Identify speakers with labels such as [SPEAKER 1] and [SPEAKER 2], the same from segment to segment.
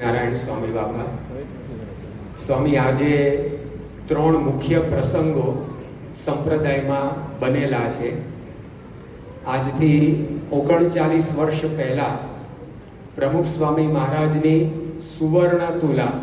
[SPEAKER 1] નારાયણ સ્વામી બાબા સ્વામી, આજે ત્રણ મુખ્ય પ્રસંગો સંપ્રદાયમાં બનેલા છે. આજથી ઓગણચાલીસ વર્ષ પહેલા પ્રમુખ સ્વામી મહારાજની સુવર્ણ તુલા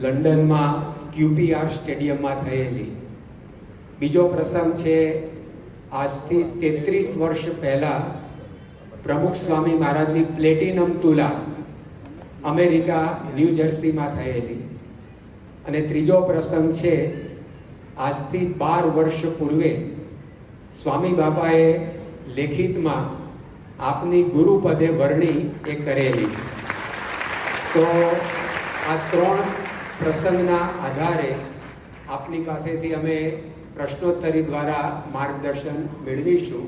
[SPEAKER 1] લંડનમાં ક્યુપીઆર સ્ટેડિયમમાં થયેલી. બીજો પ્રસંગ છે, આજથી તેત્રીસ વર્ષ પહેલા પ્રમુખ સ્વામી મહારાજની પ્લેટિનમ તુલા અમેરિકા, ન્યૂ જર્સીમાં થયેલી. અને ત્રીજો પ્રસંગ છે, આજથી બાર વર્ષ પૂર્વે સ્વામી બાપાએ લેખિતમાં આપની ગુરુપદે વરણી એ કરેલી. તો આ ત્રણ પ્રસંગના આધારે આપની પાસેથી અમે પ્રશ્નોત્તરી દ્વારા માર્ગદર્શન મેળવીશું.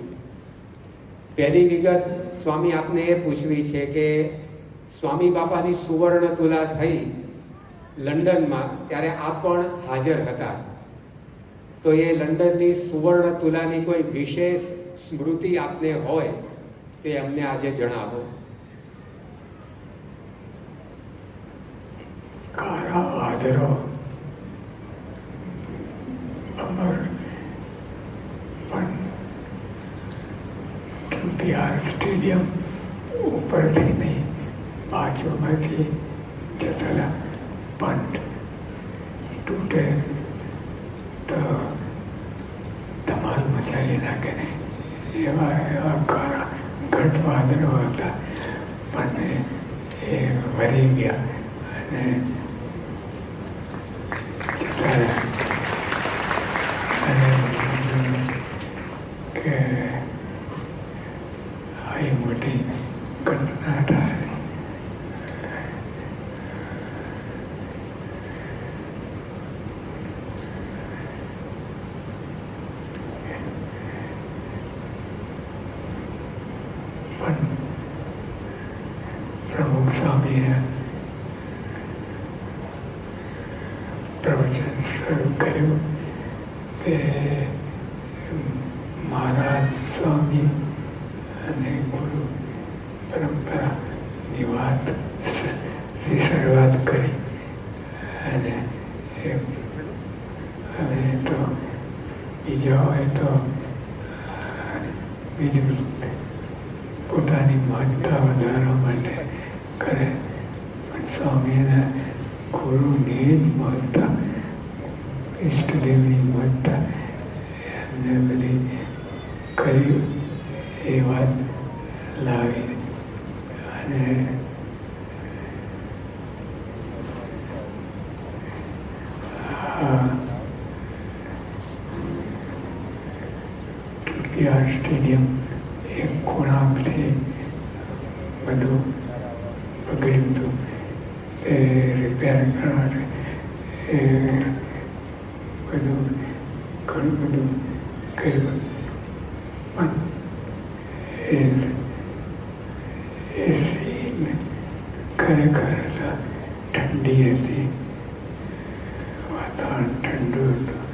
[SPEAKER 1] પહેલી વિગત સ્વામી આપને એ પૂછવી છે કે સ્વામી બાપાની સુવર્ણ તુલા થઈ લંડનમાં ત્યારે આ પણ હાજર હતા. તો એ લંડનની સુવર્ણ તુલાની કોઈ વિશેષ સ્મૃતિ આપને હોય તે અમને આજે જણાવો.
[SPEAKER 2] કારા વાદળો અમર પણ ક્યુપીઆર સ્ટેડિયમ ઉપરથી નહીં. બાજુમાંથી જતા પંટ તૂટે તો ધમાલ મચાવી નાખે એવા એવા કાળા ઘટ વાદળો હતા પણ એ વરી ગયા અને આવી મોટી ઘટના થાય પણ પ્રમુખ સ્વામીએ પ્રવચન શરૂ કર્યું તે મહારાજ સ્વામી અને ગુરુ પરંપરાની વાત શરૂઆત કરી અને હવે તો બીજા હોય તો બીજું પોતાની મહત્તા વધારવા માટે કરે પણ સ્વામીના ગુરુની જ મહત્તા ઈષ્ટદેવની મહત્તા એમને બધી કરી એ વાત લાવી અને આ સ્ટેડિયમ એક ખૂણાથી બધું બગડ્યું હતું. એ રિપેર કરવા એ બધું ઘણું બધું કર્યું. પણ એ એ સીન ખરેખર ઠંડી હતી. વાતાવરણ ઠંડુ હતું.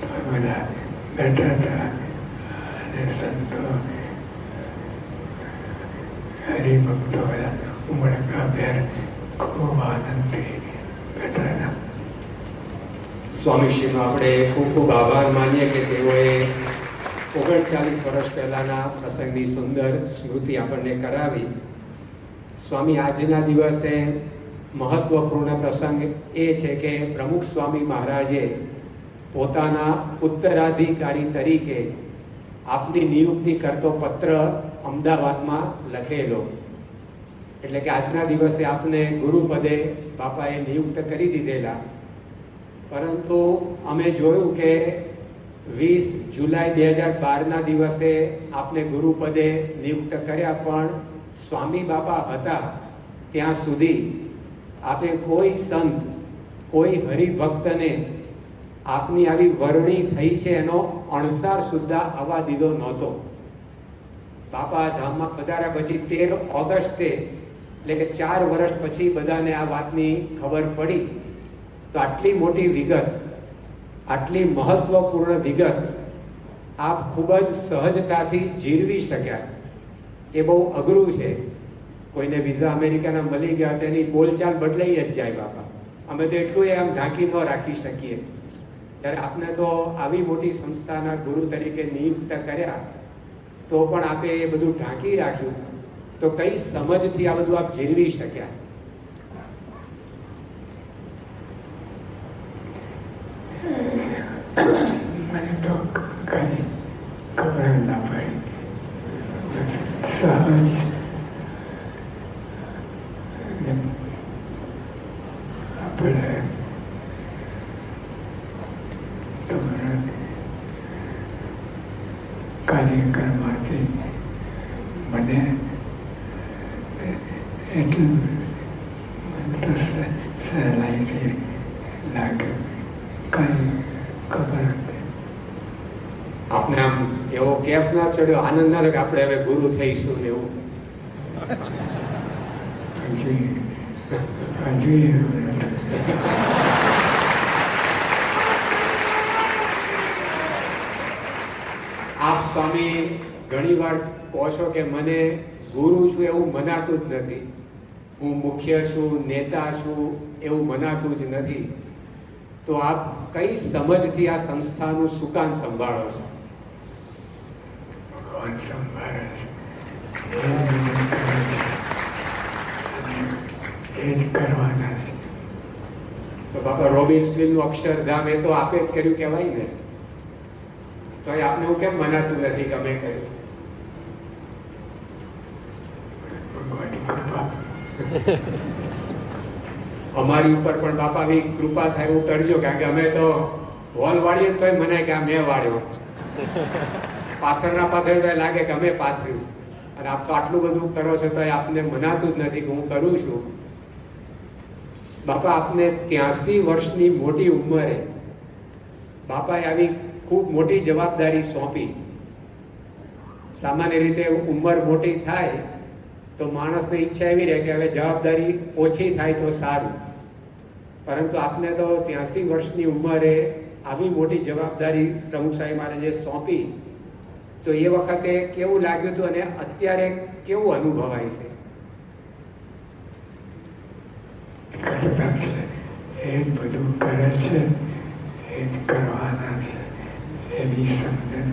[SPEAKER 2] પણ બધા બેઠા હતા. અને સંતો, હરિભક્તો બધા ઉમળકા ભેર ખૂબ આનંદથી બેઠા હતા.
[SPEAKER 1] સ્વામીશ્રીનો આપણે ખૂબ ખૂબ આભાર માનીએ કે તેઓએ ઓગણચાલીસ વર્ષ પહેલાના પ્રસંગની સુંદર સ્મૃતિ આપણને કરાવી. સ્વામી, આજના દિવસે મહત્વપૂર્ણ પ્રસંગ એ છે કે પ્રમુખ સ્વામી મહારાજે પોતાના ઉત્તરાધિકારી તરીકે આપની નિયુક્તિ કરતો પત્ર અમદાવાદમાં લખેલો. એટલે કે આજના દિવસે આપને ગુરુપદે બાપાએ નિયુક્ત કરી દીધેલા. પરંતુ અમે જોયું કે વીસ જુલાઈ બે હજાર બારના દિવસે આપને ગુરુપદે નિયુક્ત કર્યા, પણ સ્વામી બાપા હતા ત્યાં સુધી આપે કોઈ સંત, કોઈ હરિભક્તને આપની આવી વરણી થઈ છે એનો અણસાર સુદ્ધા આવવા દીધો નહોતો. બાપા ધામમાં પધાર્યા પછી તેર ઓગસ્ટે, એટલે કે ચાર વર્ષ પછી બધાને આ વાતની ખબર પડી. તો આટલી મોટી વિગત આટલી મહત્વપૂર્ણ વિગત આપ ખૂબ જ સહજતાથી જીરવી શક્યા. એ બહુ અઘરું છે. કોઈને વિઝા અમેરિકાના મળી ગયા, તેની બોલચાલ બદલાઈ જ જાય બાપા. અમે તો એટલું એ આમ ઢાંકી ન રાખી શકીએ. જ્યારે આપને તો આવી મોટી સંસ્થાના ગુરુ તરીકે નિયુક્ત કર્યા, તો પણ આપે એ બધું ઢાંકી રાખ્યું. તો કઈ સમજથી આ બધું આપ જીરવી શક્યા
[SPEAKER 2] મને તો કઈ ખબર જ ના પડી સહજ આપણે તમારા કાર્યક્રમમાંથી મને એટલું સહેલાઈથી લાગ્યું કાંઈ ખબર નથી
[SPEAKER 1] આપને આમ એવો કેફ ના ચડ્યો, આનંદ ના કે આપણે હવે ગુરુ થઈશું ને એવું. આપ સ્વામી ઘણીવાર કહો છો કે મને ગુરુ છું એવું મનાતું જ નથી. હું મુખ્ય છું, નેતા છું એવું મનાતું જ નથી. તો આપ કઈ સમજથી આ સંસ્થાનું સુકાન સંભાળો છો?
[SPEAKER 2] સંભાળે છે એ જ કરવાના છે
[SPEAKER 1] તો અક્ષરધામ એ તો આપે જ કર્યું કહેવાય ને. તો આપને એવું કેમ મનાતું નથી કે કર્યું અમારી ઉપર પણ બાપા બી કૃપા થાય એવું કરજો કારણ કે અમે તો હોલ વાળીએ તો મને કે મેં વાળ્યો. પાથરના પાથર તો લાગે કે અમે પાથર્યું. અને આપ તો આટલું બધું કરો છો તો આપને મનાતું જ નથી કે હું કરું છું. બાપા, આપને ત્યાસી વર્ષની મોટી ઉંમરે બાપાએ આવી ખૂબ મોટી જવાબદારી સોંપી. સામાન્ય રીતે ઉંમર મોટી થાય તો માણસને ઈચ્છા એવી રહે કે હવે જવાબદારી ઓછી થાય તો સારું. પરંતુ આપને તો ત્યાસી વર્ષની ઉંમરે આવી મોટી જવાબદારી પ્રમુખ સાહેબ મહારાજે સોંપી તો એ વખતે કેવું લાગ્યું હતું અને અત્યારે કેવું અનુભવાય છે?
[SPEAKER 2] કરતા છે બધું કરે છે, એ જ કરવાના છે. એવી સમજણ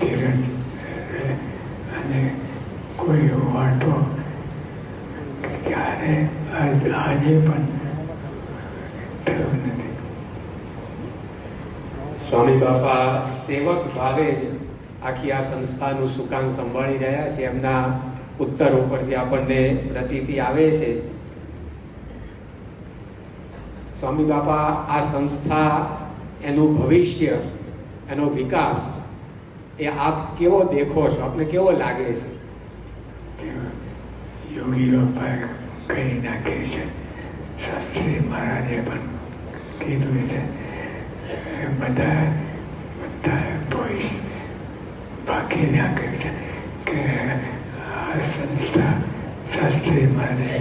[SPEAKER 2] ધીરજ અને કોઈ વાંટો ક્યારે આજે પણ થયો નથી
[SPEAKER 1] સ્વામી બાપા સેવક ભાવે જ આખી આ સંસ્થાનું સુકાન સંભાળી રહ્યા છે. એમના ઉત્તર ઉપરથી આપણને પ્રતીતિ આવે છે. સ્વામી બાપા, આ સંસ્થા, એનું ભવિષ્ય, એનો વિકાસ, એ આપ કેવો દેખો છો? આપને કેવો લાગે છે?
[SPEAKER 2] યોગી બાપાએ કહી નાખે છે. શાસ્ત્રી મહારાજે પણ કીધું છે. બધા ભોઈ બાકી નાખ્યું છે કે આ સંસ્થા શાસ્ત્રી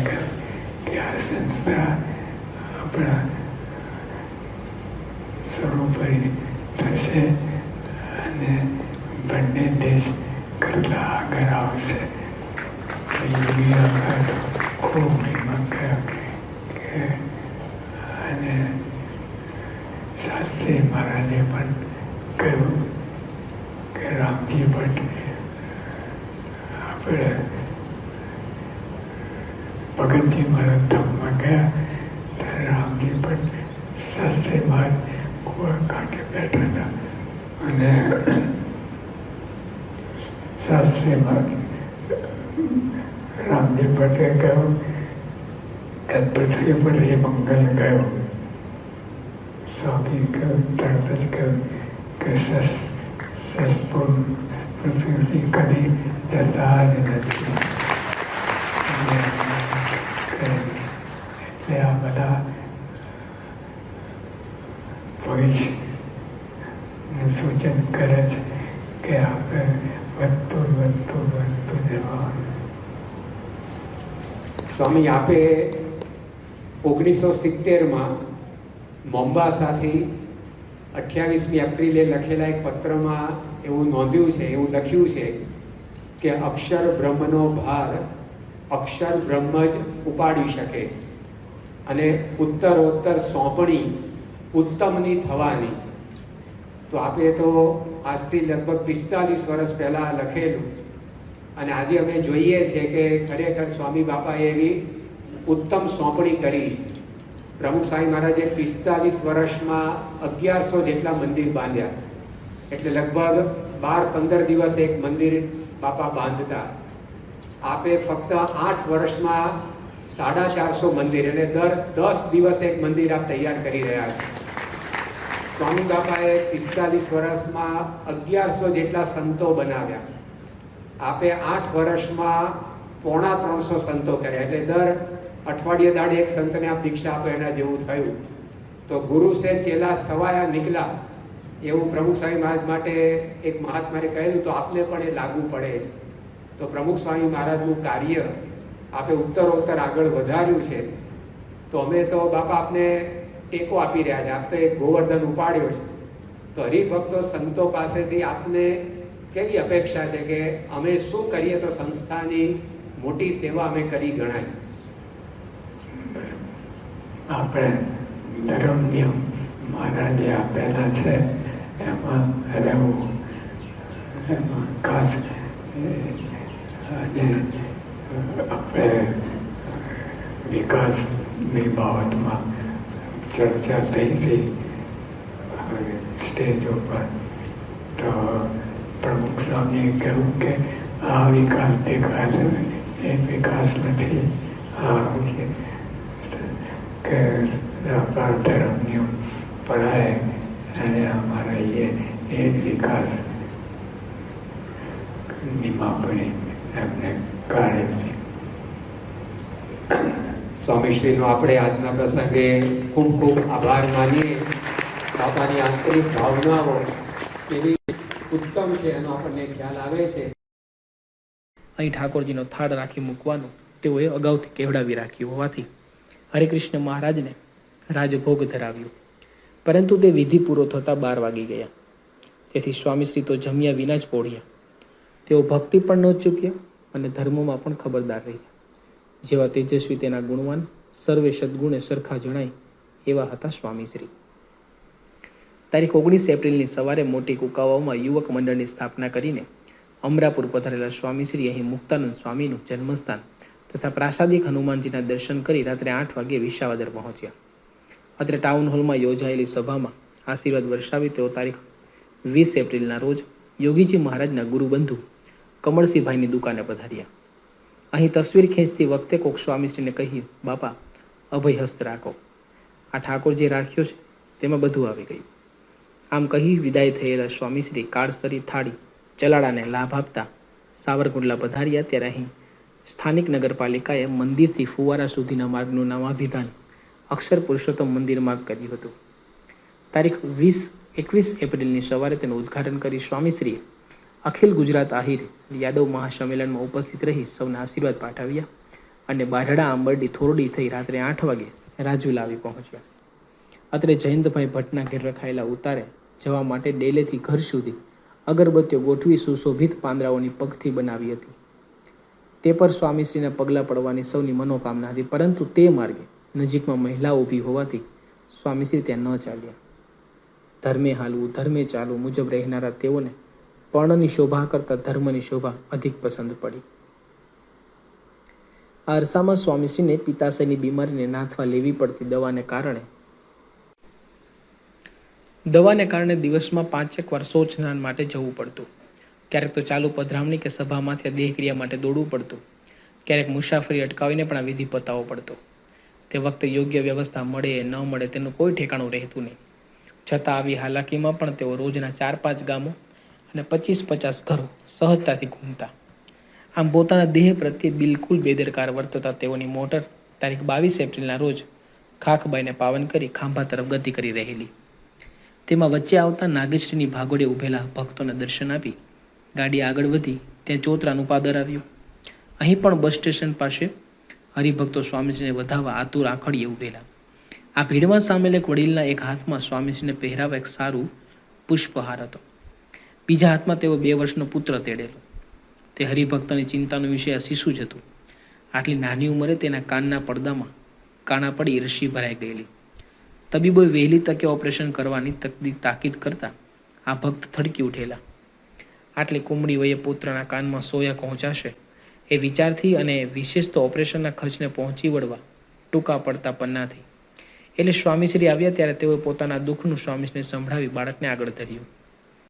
[SPEAKER 2] કહ્યું કે આ સંસ્થા આપણા સર્વોપરી થશે અને બંને દેશ કરતા આગળ આવશે યોગી બાપાએ ખૂબ હિંમત કે અને શાસ્ત્રી મહારાજે પણ કહ્યું કે રામજી ભટ્ટ આપણે ભગતજી મારા ધામમાં ગયા, ત્યારે રામજી ભટ્ટ શાસ્ત્રી મહારાજ કુવા કાંઠે બેઠા હતા. અને શાસ્ત્રી મહારાજ રામજી ભટ્ટે કહ્યું કે પૃથ્વી પર એ મંગલ ગયો સ્વામી કહ્યું, તરત જ કહ્યું કે સસ પૃથ્વીથી કદી જતા જ નથી એટલે આ બધા ભવિષ્યનું સૂચન કરે છે કે આપણે વધતું વધતું વધતું જવાનું
[SPEAKER 1] સ્વામી આપે ઓગણીસો સિત્તેરમાં મોમ્બાસાથી અઠ્યાવીસમી એપ્રિલે લખેલા એક પત્રમાં એવું નોંધ્યું છે, એવું લખ્યું છે કે અક્ષર બ્રહ્મનો ભાર અક્ષર બ્રહ્મ જ ઉપાડી શકે અને ઉત્તરોત્તર સોંપણી ઉત્તમની થવાની. તો આપે તો આજથી લગભગ પિસ્તાલીસ વર્ષ પહેલાં લખેલું. અને આજે અમે જોઈએ છીએ કે ખરેખર સ્વામી બાપાએ એવી ઉત્તમ સોંપણી કરી છે. પ્રમુખ સ્વામી મહારાજે પિસ્તાલીસ વર્ષમાં અગિયારસો જેટલા મંદિર બાંધ્યા. એટલે લગભગ બાર, પંદર દિવસ એક મંદિર બાપા બાંધતા. આપે ફક્ત આઠ વર્ષમાં સાડા ચારસો મંદિર એટલે દર દસ દિવસ એક મંદિર આપ તૈયાર કરી રહ્યા છે. સ્વામી બાપાએ પિસ્તાલીસ વર્ષમાં અગિયારસો જેટલા સંતો બનાવ્યા. આપે આઠ વર્ષમાં પોણા ત્રણસો સંતો કર્યા. એટલે દર અઠવાડિયે દાડે એક સંતને આપ દીક્ષા આપો, એના જેવું થયું. તો ગુરુ સે ચેલા સવાયા નીકળા એવું પ્રમુખ સ્વામી મહારાજ માટે એક મહાત્માએ કહ્યું, તો આપને પણ એ લાગુ પડે છે. તો પ્રમુખ સ્વામી મહારાજનું કાર્ય આપે ઉત્તરોત્તર આગળ વધાર્યું છે. તો અમે તો બાપા આપને ટેકો આપી રહ્યા છે. આપ તો એક ગોવર્ધન ઉપાડ્યો છે. તો હરિભક્તો સંતો પાસેથી આપને કેવી અપેક્ષા છે કે અમે શું કરીએ તો સંસ્થાની મોટી સેવા અમે કરી ગણાય?
[SPEAKER 2] આપણે ધર્મની મહારાજે આપેલા છે. એમાં રહેવું, એમાં ખાસ આજે આપણે વિકાસની બાબતમાં ચર્ચા થઈ હતી સ્ટેજ ઉપર તો પ્રમુખ સ્વામીએ કહ્યું કે આ વિકાસ દેખાય એ વિકાસ નથી. આ છે કે આપણા ધર્મની પઢાય અને અમારા એ એ જ વિકાસ નિમાપણી એમને કાઢે છે.
[SPEAKER 1] સ્વામીશ્રીનો આપણે આજના પ્રસંગે ખૂબ ખૂબ આભાર માનીએ. બાપાની આંતરિક ભાવનાઓ કેવી ઉત્તમ છે એનો આપણને ખ્યાલ આવે છે.
[SPEAKER 3] અહીં ઠાકોરજીનો થાળ રાખી મૂકવાનું તેઓએ અગાઉથી કેવડાવી રાખ્યું હોવાથી હરિકૃષ્ણ મહારાજને રાજભોગ ધરાવ્યું. પરંતુ તે વિધિ પૂરો થતાં બાર વાગી ગયા. તેથી સ્વામીશ્રી તો જમ્યા વિના જ પોઢ્યા તેઓ ભક્તિ પણ ન ચૂક્યા અને ધર્મમાં પણ ખબરદાર રહ્યા. જેવા તેજસ્વી તેના ગુણવાન, સર્વે સદગુણે સરખા જણાય એવા હતા સ્વામીશ્રી. તારીખ ઓગણીસ એપ્રિલની સવારે મોટી કુકાવાઓમાં યુવક મંડળની સ્થાપના કરીને અમરાપુર પધારેલા સ્વામીશ્રી અહીં મુક્તાનંદ સ્વામીનું જન્મસ્થાન તથા પ્રાસાદિક હનુમાનજીના દર્શન કરી રાત્રે આઠ વાગ્યે વિશાવદર પહોંચ્યા. અત્રે ટાઉન હોલમાં યોજાયેલી સભામાં આશીર્વાદ વર્ષાવી તેઓ તારીખ વીસ એપ્રિલના રોજ યોગીજી મહારાજના ગુરુબંધુ કમળસિંહભાઈની દુકાને પધાર્યા. અહીં તસવીર ખેંચતી વખતે કોક સ્વામીશ્રીને કહ્યું બાપા, અભય હસ્ત રાખો. આ ઠાકોર જે રાખ્યો છે, તેમાં બધું આવી ગયું. આમ કહી વિદાય થયેલા સ્વામીશ્રી કાળસરી થાળી ચલાડાને લાભ આપતા સાવરકુંડલા પધાર્યા. ત્યારે અહીં સ્થાનિક નગરપાલિકાએ મંદિરથી ફુવારા સુધીના માર્ગનું નામાભિધાન અક્ષર પુરુષોત્તમ મંદિર માર્ગ કર્યું હતું. તારીખ વીસ, એકવીસ એપ્રિલની સવારે તેનું ઉદ્ઘાટન કરી સ્વામીશ્રીએ અખિલ ગુજરાત આહિર યાદવ મહાસંમેલનમાં ઉપસ્થિત રહી સૌના આશીર્વાદ પાઠવ્યા અને બારડા આંબરડી થોરડી થઈ રાત્રે આઠ વાગે રાજુલા આવી પહોંચ્યા. અત્રે જયંતભાઈ ભટ્ટના ઘેર રખાયેલા ઉતારે જવા માટે ડેલેથી ઘર સુધી અગરબત્તીઓ ગોઠવી સુશોભિત પાંદડાઓની પગથી બનાવી હતી. તે પર સ્વામીશ્રીને પગલાં પડવાની સૌની મનોકામના હતી, પરંતુ તે માર્ગે નજીકમાં મહિલા ઊભી હોવાથી સ્વામીશ્રી ત્યાં ન ચાલ્યા. ધર્મે હાલવું, ધર્મે ચાલવું મુજબ રહેનારા તેઓને પર્ણની શોભા કરતાં ધર્મની શોભા અધિક પસંદ પડી. આ અરસામાં સ્વામીશ્રીને પિત્તાશયની બીમારીને નાથવા લેવી પડતી દવાને કારણે દવાને કારણે દિવસમાં પાંચેક વાર શૌચ સ્નાન માટે જવું પડતું. ક્યારેક તો ચાલુ પધરામણી કે સભામાંથી દેહક્રિયા માટે દોડવું પડતું. ક્યારેક મુસાફરી અટકાવીને પણ આ વિધિ પતાવવો પડતો. તે વખતે યોગ્ય વ્યવસ્થા મળે ન મળે તેનું કોઈ ઠેકાણું રહેતું નહીં. છતાં આવી હાલાકીમાં પણ તેઓ રોજના ચાર પાંચ ગામો અને પચીસ પચાસ ઘરો સહજતાથી ઘૂમતા. આમ પોતાના દેહ પ્રત્યે બિલકુલ બેદરકાર વર્તતા તેઓની મોટર તારીખ બાવીસ એપ્રિલના રોજ ખાખબાઈને પાવન કરી ખાંભા તરફ ગતિ કરી રહેલી. તેમાં વચ્ચે આવતા નાગેશ્રીની ભાગોડે ઊભેલા ભક્તોને દર્શન આપી ગાડી આગળ વધી ત્યાં ચોતરાનું પાદર આવ્યું. અહીં પણ બસ સ્ટેશન પાસે હરિભક્તો સ્વામીજીને વધાવવા આતુર આંખડીએ ઉભેલા. આ ભીડમાં સામેલ એક વડીલના એક હાથમાં સ્વામીજીને પહેરાવા એક સારું પુષ્પહાર હતો. બીજા હાથમાં તેઓ બે વર્ષનો પુત્ર તેડેલો. તે હરિભક્તની ચિંતાનો વિષય આ શિશુ જ હતું. આટલી નાની ઉંમરે તેના કાનના પડદામાં કાણા પડી રસી ભરાઈ ગયેલી. તબીબોએ વહેલી તકે ઓપરેશન કરવાની તકદી તાકીદ કરતા આ ભક્ત થડકી ઉઠેલા. આટલી કુમળી વયે પુત્રના કાનમાં સોયા પહોંચાશે? એ વિચારથી અને વિશેષ તો ઓપરેશનના ખર્ચને પહોંચી વળવા ટૂંકા પડતા પન્નાથી. એટલે સ્વામીશ્રી આવ્યા ત્યારે તેઓએ પોતાના દુઃખનું સ્વામીશ્રીને સંભળાવી બાળકને આગળ ધર્યું.